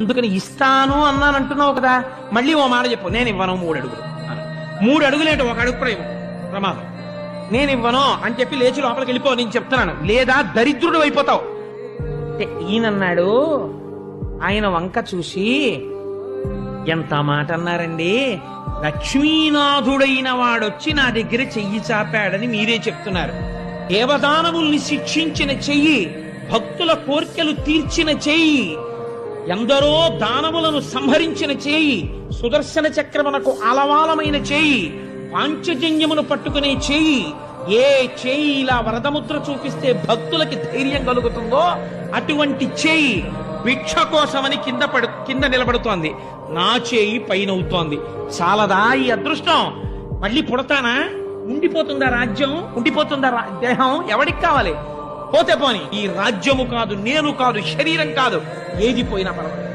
అందుకని ఇస్తాను అన్నాను అంటున్నావు కదా మళ్ళీ ఓ మాట చెప్పు. నేను ఇవ్వను మూడు అడుగులు. మూడు అడుగులేంటి? ఒక అడుగు ప్రయోగం ప్రమాదం. నేను ఇవ్వను అని చెప్పి లేచి లోపలికి వెళ్ళిపో నేను చెప్తున్నాను. లేదా దరిద్రుడు అయిపోతావు. ఈయనన్నాడు ఆయన వంక చూసి ఎంత మాట అన్నారండి? లక్ష్మీనాథుడైన వాడొచ్చి నా దగ్గర చెయ్యి చాపాడని మీరే చెప్తున్నారు. దేవదానవుల్ని శిక్షించిన చెయ్యి భక్తుల కోర్కెలు తీర్చిన చెయ్యి ఎందరో దానవులను సంహరించిన చేయి సుదర్శన చక్రమునకు అలవాలమైన చేయి పాంచజన్యమును పట్టుకునే చేయి ఏ చేయి ఇలా వరదముద్ర చూపిస్తే భక్తులకి ధైర్యం కలుగుతుందో అటువంటి చేయి భిక్ష కోసమని కింద పడు కింద నిలబడుతోంది. నా చేయి పైన అవుతోంది చాలదా ఈ అదృష్టం? మళ్ళీ పుడతానా? ఉండిపోతుందా రాజ్యం? ఉండిపోతుందా రా- దేహం? ఎవడికి కావాలి? పోతే పోని ఈ రాజ్యము కాదు నేను కాదు శరీరం కాదు ఏది పోయినా పర్వాలేదు.